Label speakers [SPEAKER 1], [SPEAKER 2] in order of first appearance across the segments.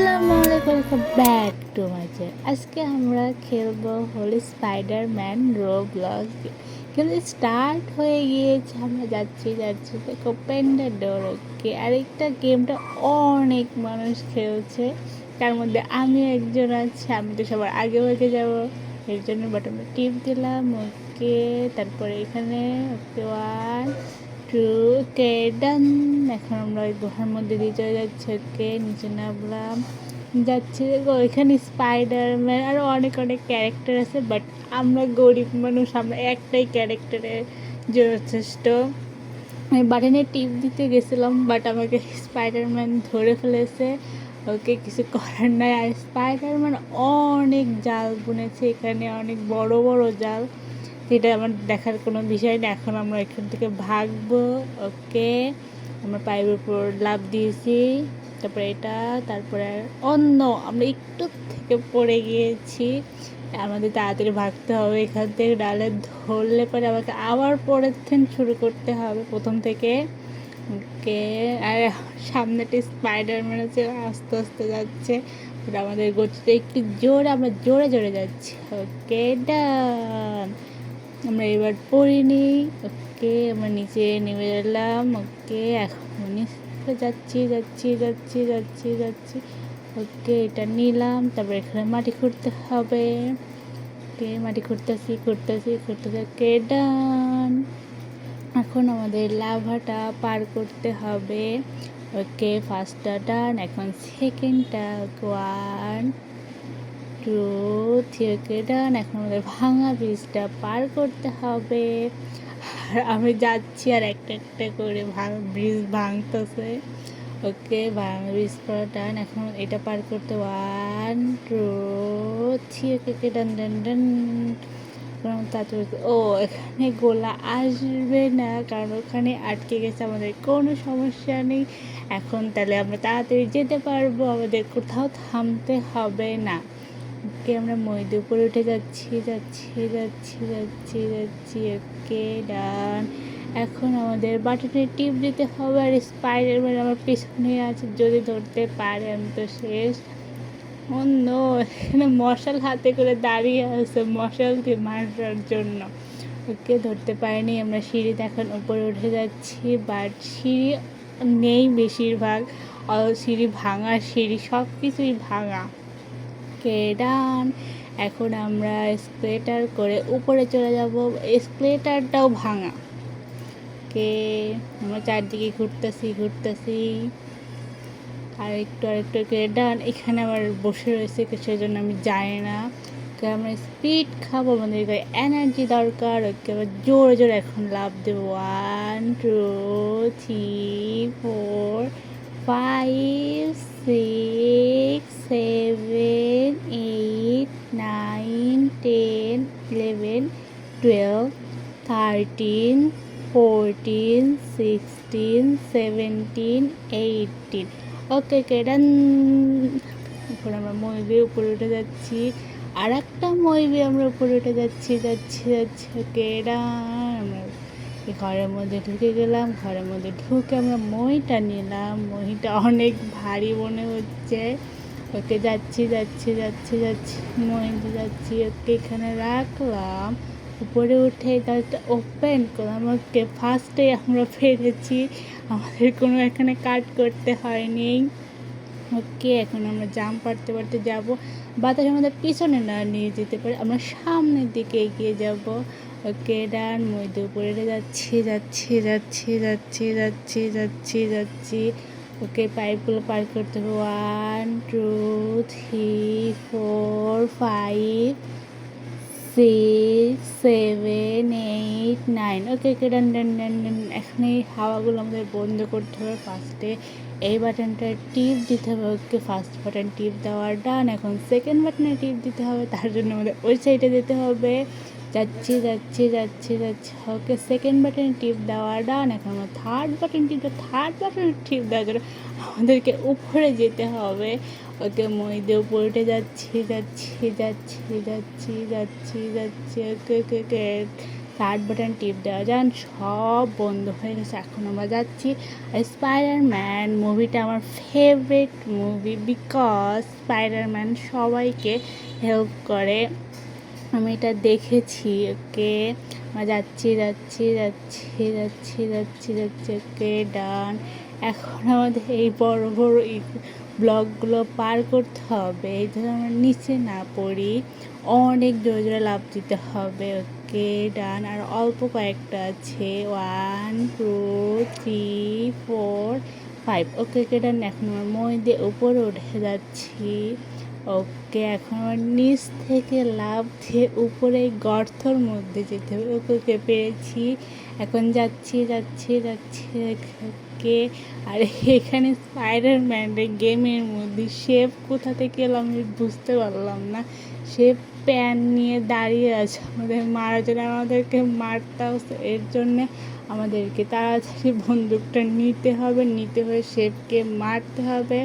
[SPEAKER 1] আসসালামু আলাইকুম welcome back to my আজকে আমরা খেলব হলো স্পাইডার ম্যান রো ব্লগ কিন্তু স্টার্ট হয়ে গিয়েছে, আমরা যাচ্ছি যাচ্ছি। দেখো পেন্ডার ডোর ওকে আরেকটা গেমটা অনেক মানুষ খেলছে। তার মধ্যে আমি একজন আছি, আমি তো সবার আগে আগে যাব। এর জন্য বাটনে টিপ দিলাম ওকে তারপরে এখানে ওকে ওয়ান টু কে ডান? এখন আমরা ওই গুহার মধ্যে দিয়ে চলে যাচ্ছি, ওকে নিচে নামলাম। যাচ্ছি ওইখানে স্পাইডারম্যান আরও অনেক অনেক ক্যারেক্টার আছে বাট আমরা গরিব মানুষ, আমরা একটাই ক্যারেক্টারে যথেষ্ট আমি বাটনে টিপ দিতে গেছিলাম বাট আমাকে স্পাইডারম্যান ধরে ফেলেছে। ওকে কিছু করার নাই, আর স্পাইডারম্যান অনেক জাল বুনেছে, এখানে অনেক বড় বড় জাল। এটা আমার দেখার কোনো বিষয় না। এখন আমরা এখান থেকে ভাগবো, ওকে। আমরা পাইপের উপর লাভ দিয়েছি, তারপরে এটা, তারপরে অন্য, আমরা একটু থেকে পড়ে গিয়েছি। আমাদের তাড়াতাড়ি ভাগতে হবে এখান থেকে ডালে ধরলে পরে আমাকে আবার পরের থেকে শুরু করতে হবে প্রথম থেকে। ওকে, আর সামনেটা স্পাইডারম্যান আছে, আস্তে আস্তে যাচ্ছে। আমাদের গতিটা একটু জোরে, আমরা জোরে জোরে যাচ্ছি। ওকে ডান আমরা এবার পড়িনি ওকে, আমরা নিচে নেমে এলাম। ওকে, এখন নিচে যাচ্ছি যাচ্ছি যাচ্ছি যাচ্ছি যাচ্ছি। ওকে, এটা নিলাম। তারপর এখানে মাটি খুঁড়তে হবে। ওকে, মাটি খুঁড়তেছি খুঁড়তেছি খুঁড়তেছি। ওকে, ডান। এখন আমাদের লাভাটা পার করতে হবে। ওকে, ফার্স্টটা ডান, এখন সেকেন্ডটা, one. Two three okay done এখন আমাদের ভাঙা ব্রিজটা পার করতে হবে। আর আমি যাচ্ছি আর একটা একটা করে ভাঙ ব্রিজ ভাঙতেছে। ওকে, ভাঙা ব্রিজ করা ডান এখন এটা পার করতে one two three okay okay done done done তারপরে ও, এখানে গোলা আসবে না, কারণ ওখানে আটকে গেছে, আমাদের কোনো সমস্যা নেই। এখন তাহলে আমরা তাড়াতাড়ি যেতে পারব, আমাদের কোথাও থামতে হবে না। ওকে আমরা ময়দে উপরে উঠে যাচ্ছি যাচ্ছি যাচ্ছি যাচ্ছি যাচ্ছি ওকে ডান। এখন আমাদের বাটনে টিপ দিতে হবে আর স্পাইডারম্যান আমার পিছনে আছে, যদি ধরতে পারে আমি তো শেষ। অন্য এখানে মশাল হাতে করে দাঁড়িয়ে আছে মশাল দিয়ে মারার জন্য। ওকে ধরতে পারিনি, আমরা সিঁড়িতে এখন উপরে উঠে যাচ্ছি, বাট সিঁড়ি নেই বেশিরভাগ। সিঁড়ি ভাঙা, সিঁড়ি সব কিছুই ভাঙা। ওকে, ডান। এখন আমরা স্প্লেটার করে উপরে চলে যাব। স্প্লেটারটাও ভাঙা। কে আমরা চারদিকে ঘুরতেছি ঘুরতেছি। আর একটু আর একটু ডান। এখানে আবার বসে রয়েছে সেই জন্য আমি জানি না। ওকে, আমরা স্পিড খাব, আমাদের এনার্জি দরকার। ওকে, আবার জোরে জোরে এখন লাভ দেবো। One two three four five six seven eight nine ten eleven twelve thirteen fourteen sixteen seventeen eighteen okay কেডান? এখন আমরা ময়ূরী উপরে উঠে যাচ্ছি। আর একটা ময়ূরী আমরা উপরে উঠে যাচ্ছি যাচ্ছি যাচ্ছি। ওকে আমরা ঘরের মধ্যে ঢুকে গেলাম। ঘরের মধ্যে ঢুকে আমরা মইটা নিলাম। মইটা অনেক ভারী মনে হচ্ছে। ওকে যাচ্ছি যাচ্ছি যাচ্ছি যাচ্ছি। মইতে যাচ্ছি, ওকে এখানে রাখলাম। উপরে উঠে গাছটা ওপেন করলাম। ওকে ফার্স্টে আমরা ফেলেছি। আমাদের কোনো এখানে কাট করতে হয়নি। ওকে এখন আমরা জাম পারতে পারতে যাব। বাতাস আমাদের পিছনে না নিয়ে যেতে পারে। আমরা সামনের দিকে এগিয়ে যাব। ওকে ডান মধ্যে উপরে যাচ্ছি যাচ্ছি যাচ্ছি যাচ্ছি যাচ্ছি যাচ্ছি যাচ্ছি। ওকে পাইপগুলো পার করতে হবে। One, two, three, four, five, six, seven, eight, nine. Okay okay, done done done done. এখন এই হাওয়াগুলো আমাদের বন্ধ করতে হবে ফার্স্টে। এই বাটনটা টিপ দিতে হবে। ওকে, ফার্স্ট বাটন টিপ দেওয়ার ডান। এখন সেকেন্ড বাটনে টিপ দিতে হবে। তার জন্য আমাদের ওই সাইডে যেতে হবে। যাচ্ছি, যাচ্ছে, যাচ্ছি যাচ্ছি। ওকে সেকেন্ড বাটনে টিপ দেওয়া, ডান এখন। আমরা থার্ড বাটন টিপ দেওয়া থার্ড বাটনে টিপ দেওয়ার জন্য আমাদেরকে উপরে যেতে হবে। ওকে মইদে উপরে উঠে যাচ্ছি যাচ্ছি যাচ্ছি যাচ্ছি যাচ্ছি যাচ্ছি। ওকে ওকে ওকে। স্টার্ট বাটন টিপ দেওয়া। যান সব বন্ধ হয়ে গেছে। এখন আমরা যাচ্ছি স্পাইডার ম্যান মুভিটা আমার favourite movie because spider man সবাইকে হেল্প করে। আমি এটা দেখেছি, ওকে। আমরা যাচ্ছি যাচ্ছি যাচ্ছি যাচ্ছি যাচ্ছি যাচ্ছি, ওকে, ডান। এখন আমাদের এই বড় বড় ব্লকগুলো পার করতে হবে। এই জন্য আমরা নিচে না পড়ি। অনেক জোরে জোরে লাভ দিতে হবে, ওকে, ডান। আর অল্প কয়েকটা আছে। One, two, three, four, five. Okay okay, done. এখন আমার মই দিয়ে উপরে উঠে যাচ্ছি। ওকে, এখন নিচ থেকে লাভ দিয়ে উপরে গর্তর মধ্যে যেতে হবে। ওকে পেরেছি। এখন যাচ্ছি যাচ্ছি যাচ্ছি ওকে আর, এখানে স্পাইডার ম্যানের গেমের মধ্যে শেপ কোথা থেকে এলো আমি বুঝতে পারলাম না। সে প্যান নিয়ে দাঁড়িয়ে আছে। আমাদের মারার জন্য আমাদেরকে মারতে এর জন্যে আমাদেরকে তাড়াতাড়ি বন্দুকটা নিতে হবে। নিতে হয়ে শেফকে মারতে হবে।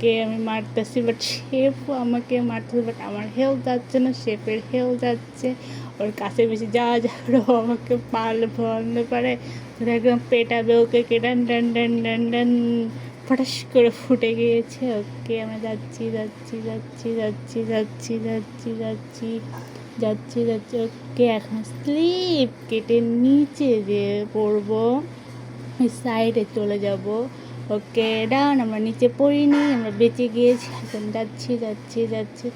[SPEAKER 1] কে আমি মারতেছি বাট শেফও আমাকে মারতেছে বাট আমার হেলথ যাচ্ছে না শেফের হেলথ যাচ্ছে। ওর কাছে বেশি যাওয়া যাবে আমাকে পাল পারে ওরা একদম পেটাবে ওকে কে ডান ডান ডান ডান ডান ফটাস করে ফুটে গিয়েছে। ওকে আমরা যাচ্ছি যাচ্ছি যাচ্ছি যাচ্ছি যাচ্ছি যাচ্ছি যাচ্ছি যাচ্ছি যাচ্ছি। ওকে এখন স্লিপ কেটে নিচে যে পড়ব। সাইডে চলে যাব। ওকে ডান আমরা নিচে পড়িনি, আমরা বেঁচে গিয়েছি, এখন যাচ্ছি যাচ্ছি যাচ্ছি।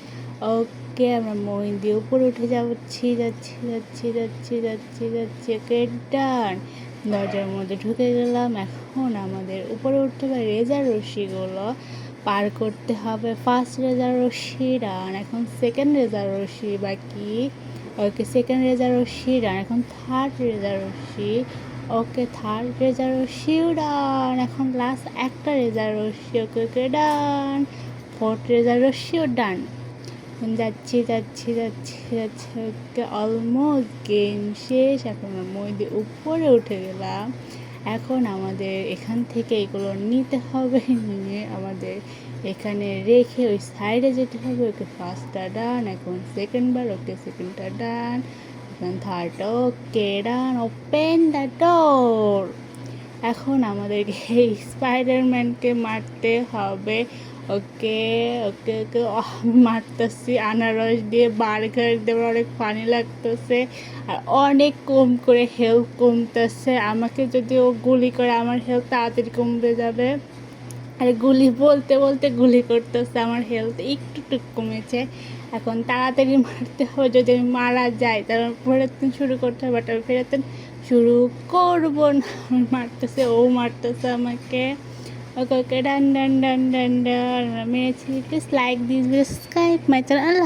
[SPEAKER 1] ওকে, আমরা মই দিয়ে উপরে উঠে যাচ্ছি যাচ্ছি যাচ্ছি যাচ্ছি যাচ্ছি যাচ্ছি। ওকে, ডান। দরজার মধ্যে ঢুকে গেলাম, এখন আমাদের উপরে উঠতে হবে, রেজার রশিগুলো পার করতে হবে। ফার্স্ট রেজার রশি ডান, এখন সেকেন্ড রেজার রশ্মি বাকি। ওকে, সেকেন্ড রেজার রশি ডান, এখন থার্ড রেজার রশ্মি ওকে থার্ড রেজার রশ্মিও ডান এখন লাস্ট একটা রেজার রশ্মি okay okay done fourth laser রশ্মিও done যাচ্ছি যাচ্ছি যাচ্ছি যাচ্ছি ওকে অলমোস্ট গেম শেষ। এখন মধ্যে উপরে উঠে গেলাম। এখন আমাদের এখান থেকে এগুলো নিতে হবে, নিয়ে আমাদের এখানে রেখে ওই সাইডে যেতে হবে। ওকে ফার্স্টটা ডান এখন সেকেন্ডবার okay সেকেন্ডটা done third okay done open the door এখন আমাদেরকে এই স্পাইডারম্যানকে মারতে হবে। ওকে ওকে ওকে। মারতেছি। আনারস দিয়ে বার্গার দিয়ে অনেক পানি লাগতেছে। আর অনেক কম করে হেল্প কমতেছে। আমাকে যদি ও গুলি করে, আমার হেল্প তাড়াতাড়ি কমবে যাবে। আর, গুলি বলতে বলতে গুলি করতেছে। আমার হেলথ একটু টুক কমেছে। এখন তাড়াতাড়ি মারতে হবে, যদি মারা যায় তারপর ফেরাতেন শুরু করতে হবে, বাট আমি ফেরতন শুরু করব না। মারতেছে, ও মারতেছে আমাকে। ওকে okay, done done done done done. মেরেছি please like this subscribe my channel